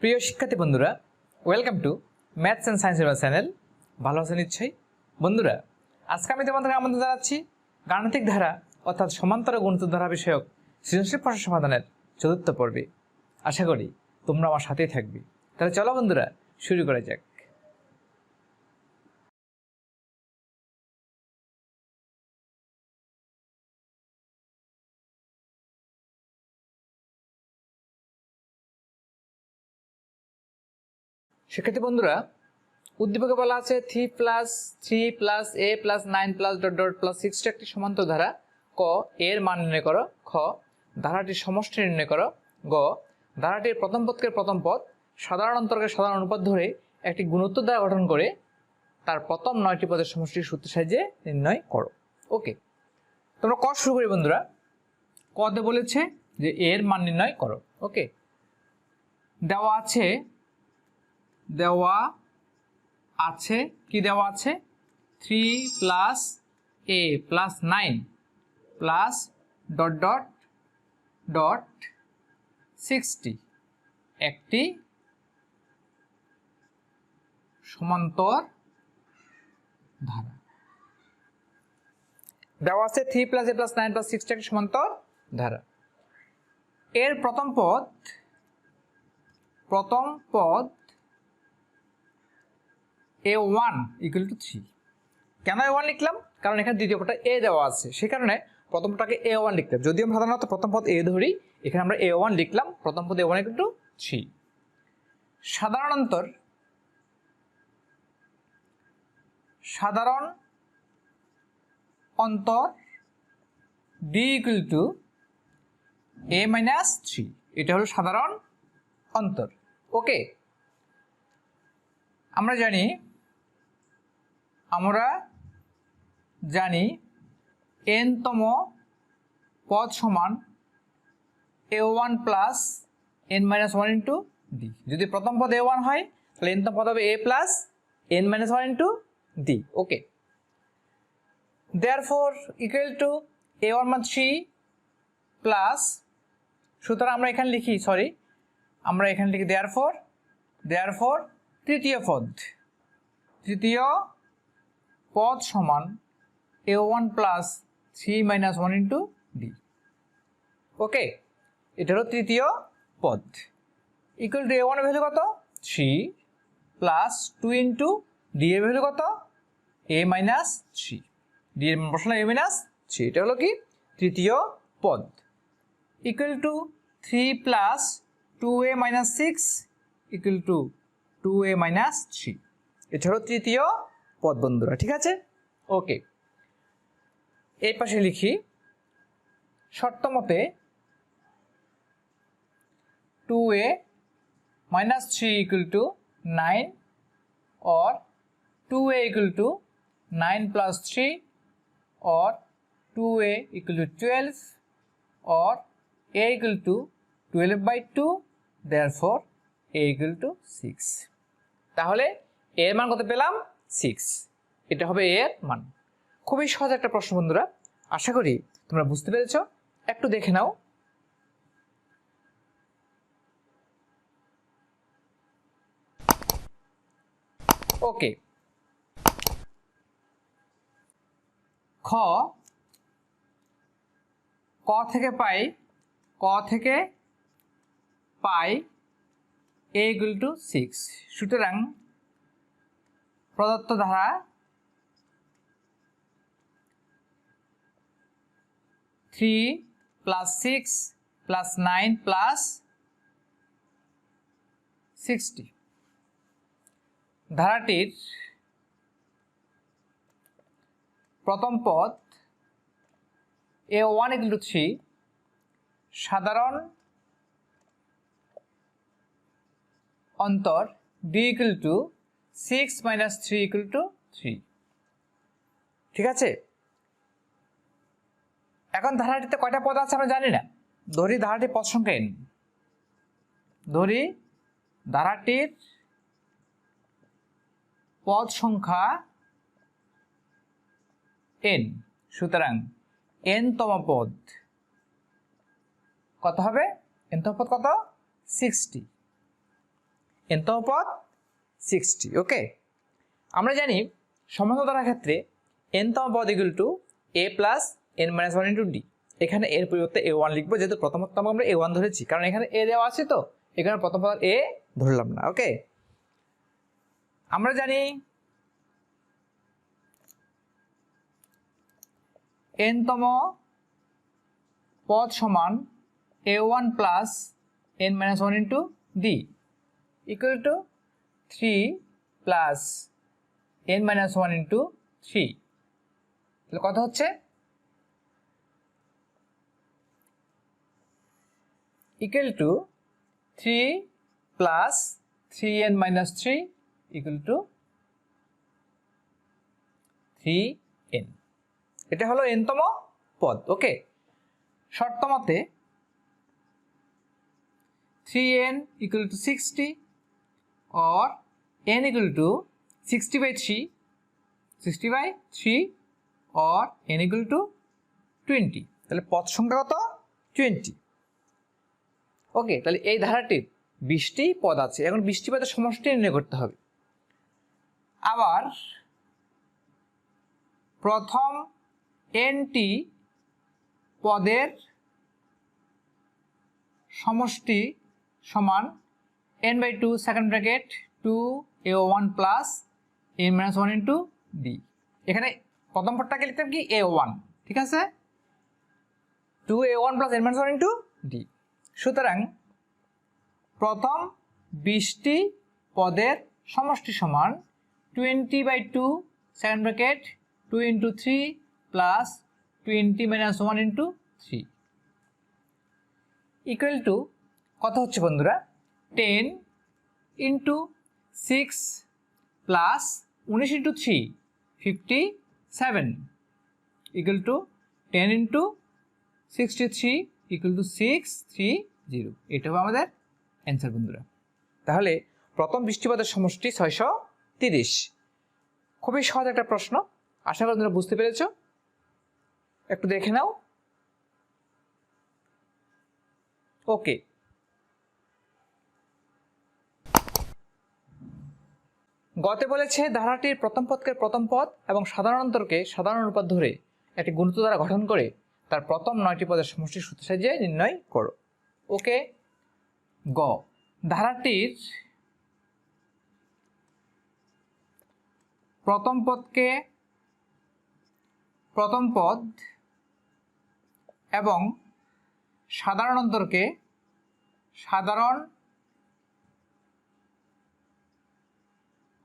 প্রিয় শিক্ষার্থী বন্ধুরা welcome to maths and science channel ভালো আছেন নিশ্চয়ই? বন্ধুরা, আজকে আমি তোমাদের আমন্ত্রণ জানাচ্ছি গাণিতিক ধারা, অর্থাৎ সমান্তর গণিত ধারা বিষয়ক সৃজনশীল প্রশ্ন সমাধানের চতুর্থ পর্বে। আশা করি তোমরা আমার সাথেই থাকবে। তাহলে চলো বন্ধুরা, শুরু করা যাক। শিক্ষার্থী বন্ধুরা, উদ্দীপকে বলা আছে three plus three plus A plus nine plus dot dot plus sixty একটি সমান্তর ধারা ক, এর মান নির্ণয় করো। খ, ধারাটির সমষ্টি নির্ণয় করো। গ, ধারাটির প্রথম পদকে প্রথম পদ সাধারণ অন্তর্কে সাধারণ অনুপাত ধরে একটি গুণোত্তর দ্বারা গঠন করে তার প্রথম নয়টি পদের সমষ্টির সূত্র সাহায্যে নির্ণয় করো। ওকে তোমরা ক শুরু করি বন্ধুরা। কতে বলেছে যে এর মান নির্ণয় করো। ওকে দেওয়া আছে দেওয়া আছে, কি দেওয়া আছে? Three plus A plus nine plus dot dot dot sixty একটি সমান্তর ধারা। দেওয়া আছে three plus A plus nine plus sixty একটি সমান্তর ধারা। এর প্রথম পদ প্রথম পদ A one equal to three কেন এ ওয়ান লিখলাম? কারণ এখানে দ্বিতীয় পদটা এ দেওয়া আছে। সেই কারণে প্রথমটাকে এ ওয়ান লিখলাম। যদিও আমরা সাধারণত প্রথম পদ এ ধরি, এখানে আমরা এ ওয়ান লিখলাম। প্রথম পদ A one equal to three সাধারণ অন্তর সাধারণ অন্তর D equal to A minus three এটা হলো সাধারণ অন্তর। ওকে আমরা জানি আমরা জানি এনতম পদ সমান A one plus N minus one into D যদি প্রথম পদ এ ওয়ান হয়, তাহলে এনতম পদ হবে A plus N minus one into D okay therefore equal to A one মান থ্রি প্লাস সুতরাং আমরা এখানে লিখি সরি আমরা এখানে লিখি দেয়ার ফোর দেয়ার ফোর তৃতীয় পদ। তৃতীয় পদ সমান A one plus three minus one into D okay এটা হলো তৃতীয় পদ। ইকুয়াল টু এ ওয়ানের ভ্যালু কত? Three plus two into D এর ভ্যালু কত? এ মাইনাস থ্রি ডি এর বসালাম এ মাইনাস থ্রি এটা হলো কি? তৃতীয় পদ। Equal to three plus two A minus six equal to two A minus three হলো তৃতীয় পদ বন্ধুরা ঠিক আছে ওকে এই পাশে লিখি শর্ত মতে two A minus three equal to nine or 2a equal to 9 plus 3 or 2a equal to 12 or a equal to 12 by 2 therefore a equal to 6 তাহলে এর মান কত পেলাম 6 এটা হবে এর মান। খুবই সহজ একটা প্রশ্ন বন্ধুরা। আশা করি তোমরা বুঝতে পেরেছ। একটু দেখে নাও। ওকে। খ। ক থেকে পাই, ক থেকে পাই এ ইকুয়াল টু সিক্স সুতরাং প্রদত্ত ধারা three plus six plus nine plus sixty. ধারাটির প্রথম পদ A one equal to three সাধারণ অন্তর D equal to six minus three equal to three ঠিক আছে? এখন ধারাটিতে কয়টা পদ আছে আমরা জানি না। ধরি ধারাটির পদ সংখ্যা এন ধরি ধারাটির পদ সংখ্যা এন সুতরাং এন তম পদ। কত হবে? এন তম পদ কত? সিক্সটি এনতম পদ সিক্সটি ওকে আমরা জানি সমান্তর ধারার ক্ষেত্রে এনতম পদ equal to A plus N minus one into D এখানে এর পরিবর্তে এ ওয়ান লিখব, যেহেতু প্রথমতম আমরা এ ওয়ান ধরেছি। কারণ এখানে এ দেওয়া আছে তো, এখানে প্রথম পদ এ ধরলাম না ওকে আমরা জানি এনতম পদ সমান A one plus N minus one into D equal to three plus N minus one into three তাহলে কত হচ্ছে? Equal to three plus three N minus three equal to three N এটা হলো এনতম পদ okay শর্তমতে three N equal to sixty or n equal to 60 by 3 60 by 3 or n equal to 20 তাহলে পদ সংখ্যা কত? 20 ওকে তাহলে এই ধারাটির বিশটি পদ আছে। এখন বিশটি পদের সমষ্টি নির্ণয় করতে হবে। আবার প্রথম এনটি পদের সমষ্টি সমান n by 2 second bracket 2 a1 plus n minus 1 into d এখানে প্রথম পদটাকে লিখতাম কি? A1 ঠিক আছে? 2 a1 plus n minus 1 into d. সুতরাং প্রথম বিশটি পদের সমষ্টি সমান twenty by two second bracket two into three plus twenty minus one into three equal to কত হচ্ছে বন্ধুরা? টেন ইন্টু সিক্স প্লাস উনিশ into three, fifty seven equal to ten into sixty three equal to six three zero এটা হবে আমাদের answer বন্ধুরা। তাহলে প্রথম বৃষ্টিপাতের সমষ্টি ছয়শো তিরিশ। খুবই সহজ একটা প্রশ্ন। আশা করি তোমরা বুঝতে পেরেছ। একটু দেখে নাও। ওকে গতে বলেছে ধারাটির প্রথম পদকে প্রথম পদ এবং সাধারণ অন্তরকে সাধারণ অনুপাত ধরে একটি গুণিত দ্বারা গঠন করে তার প্রথম নয়টি পদের সমষ্টির সূত্র সাজিয়ে নির্ণয় করো। ওকে? গ। ধারাটির প্রথম পদকে প্রথম পদ এবং সাধারণ অন্তরকে সাধারণ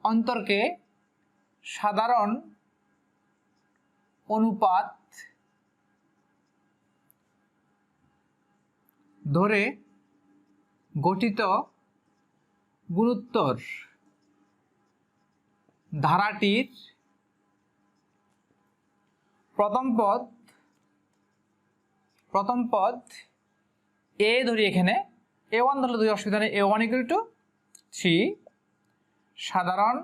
অন্তরকে সাধারণ অনুপাত ধরে গঠিত গুরুত্তর ধারাটির প্রথম পদ প্রথম পদ এ ধরি এখানে। এ ওয়ান ধরলে দুই অসুবিধা নেই। A one equal to three সাধারণ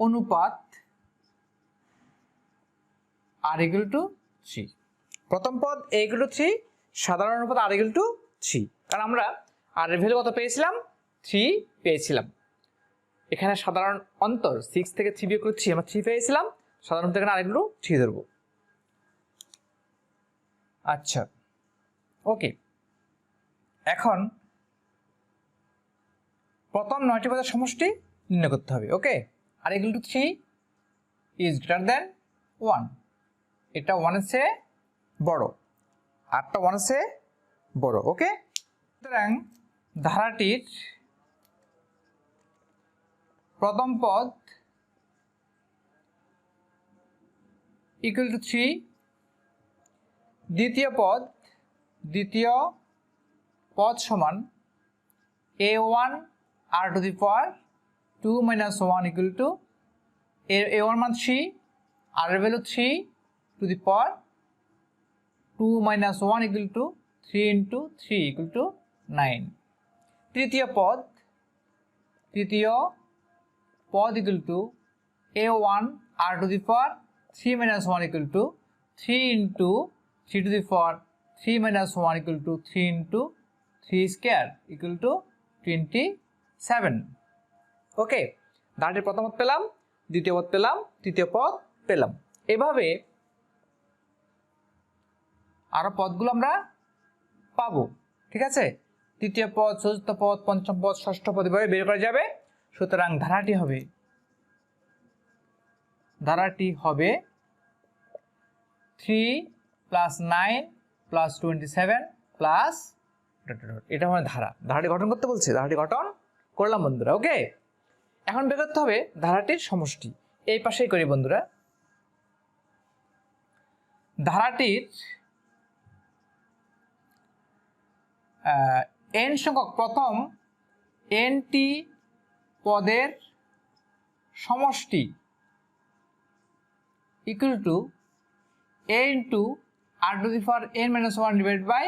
অনুপাত আর ইকুয়াল টু থ্রি প্রথম পদ এ ইকুয়াল টু থ্রি সাধারণ অনুপাত আর ইকুয়াল টু থ্রি কারণ আমরা আর এর ভ্যালু কত পেয়েছিলাম? থ্রি পেয়েছিলাম। এখানে সাধারণ অন্তর সিক্স থেকে থ্রি বিয়োগ করে থ্রি আমরা থ্রি পেয়েছিলাম। সাধারণ থেকে আর ইকুয়াল টু থ্রি ধরবো। আচ্ছা ওকে এখন প্রথম নয়টি পদের সমষ্টি নির্ণয় করতে হবে okay R equal to three is greater than one এটা ওয়ানের চেয়ে বড় আটটা ওয়ানের চেয়ে বড় ওকে সুতরাং ধারাটির প্রথম পদ ইকুয়াল টু থ্রি দ্বিতীয় পদ দ্বিতীয় পদ সমান A one to the power two minus one equal to A A one মান থ্রি আর এর value three to the power two minus one equal to three into three equal to nine তৃতীয় পদ তৃতীয় পদ to A one R to the power three minus one equal to three into three to the power three minus one equal to three into three square equal to twenty seven. Okay ধারাটির প্রথম পেলাম, দ্বিতীয় পদ পেলাম, তৃতীয় পদ পেলাম। এভাবে আরও পদগুলো আমরা পাবো, ঠিক আছে? তৃতীয় পদ, চতুর্থ পদ, পঞ্চম পদ, ষষ্ঠ পদ এভাবে বের করা যাবে। সুতরাং ধারাটি হবে ধারাটি হবে three plus nine plus twenty seven plus এটা মানে ধারা। ধারাটি গঠন করতে বলছে, ধারাটি গঠন করলাম বন্ধুরা ওকে এখন বের করতে হবে ধারাটির সমষ্টি। এই পাশেই করি বন্ধুরা। ধারাটির এন সংখ্যক প্রথম এনটি পদের সমষ্টি equal to A into R to the power N minus one divide by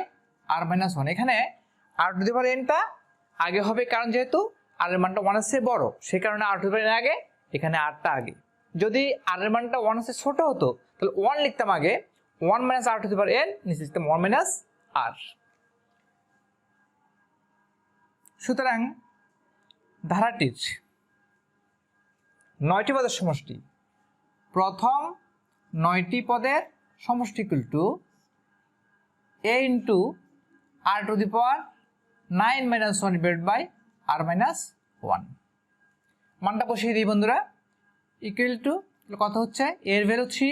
R minus one এখানে আর টু দি পাওয়ার এনটা আগে হবে কারণ যেহেতু আর এর মানটা ওয়ানের চেয়ে বড় সেই কারণে আর টু এন আগে, এখানে আরটা আগে। যদি আর এর মানটা ওয়ানের চেয়ে ছোট হতো, তাহলে ওয়ান লিখতাম আগে one minus R to power N নিচে লিখতাম ওয়ান মাইনাস আর সুতরাং, ধারাটির নয়টি পদের সমষ্টি, প্রথম নয়টি পদের সমষ্টি equal to A into R to the power nine minus one divide by R minus one মানটা বসিয়ে দিই বন্ধুরা। ইকুয়াল টু কত হচ্ছে? এর ভ্যালু থ্রি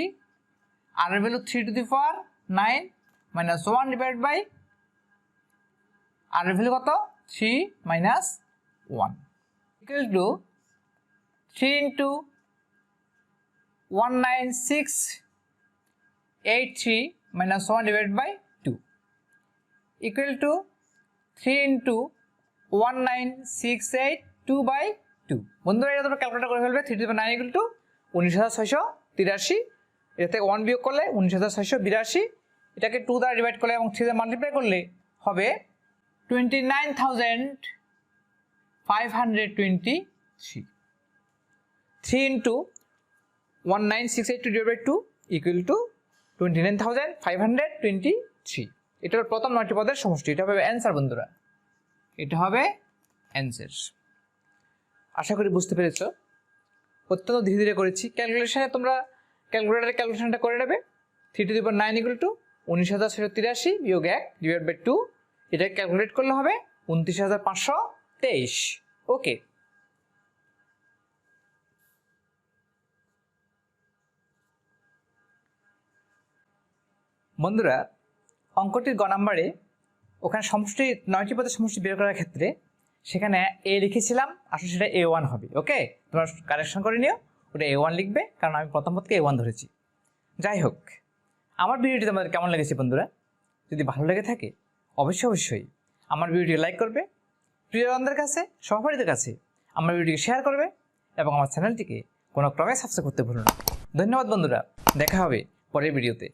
আর এর value three to the power nine minus one divide by R এর value কত? Three minus one equal to three into one nine six eight three minus one divide by two equal to three into one nine six eight two by two বন্ধুরা, এটা তোমরা calculate করে ফেলবে। Three to nine equal to উনিশ হাজার ছয়শো তিরাশি। এটা থেকে ওয়ান বিয়োগ করলে উনিশ হাজার ছয়শো বিরাশি। এটাকে টু দ্বারা ডিভাইড করলে এবং থ্রি দ্বারা মাল্টিপ্লাই করলে হবে twenty nine thousand five hundred twenty three three into one nine six eight two divide two equal to twenty nine thousand five hundred twenty three এটা প্রথম নয়টি পদের সমষ্টি। এটা হবে অ্যান্সার বন্ধুরা। এটা হবে অ্যান্সার। আশা করি বুঝতে পেরেছ। অত্যন্ত ধীরে ধীরে করেছি। ক্যালকুলেশনে তোমরা ক্যালকুলেটারে ক্যালকুলেশনটা করে নেবে। Three to the power nine equal to উনিশ হাজার ছশো তিরাশি বিয়োগ এক ডিভাইড বাই টু এটা ক্যালকুলেট করলে হবে উনত্রিশ হাজার পাঁচশো তেইশ। ওকে বন্ধুরা, অঙ্কটির গ নাম্বারে ওখানে সমষ্টি, নয়টি পদের সমষ্টি বের করার ক্ষেত্রে সেখানে এ লিখেছিলাম, আসলে সেটা এ ওয়ান হবে ওকে তোমরা কারেকশন করে নিও, ওটা এ ওয়ান লিখবে, কারণ আমি প্রথম পদকে এ ওয়ান ধরেছি। যাই হোক, আমার ভিডিওটি তোমাদের কেমন লেগেছে বন্ধুরা? যদি ভালো লেগে থাকে, অবশ্যই অবশ্যই আমার ভিডিওটি লাইক করবে, প্রিয়জনদের কাছে, সহপাঠীদের কাছে আমার ভিডিওটি শেয়ার করবে এবং আমার চ্যানেলটিকে কোনো ক্রমে সাবস্ক্রাইব করতে ভুলো না। ধন্যবাদ বন্ধুরা, দেখা হবে পরের ভিডিওতে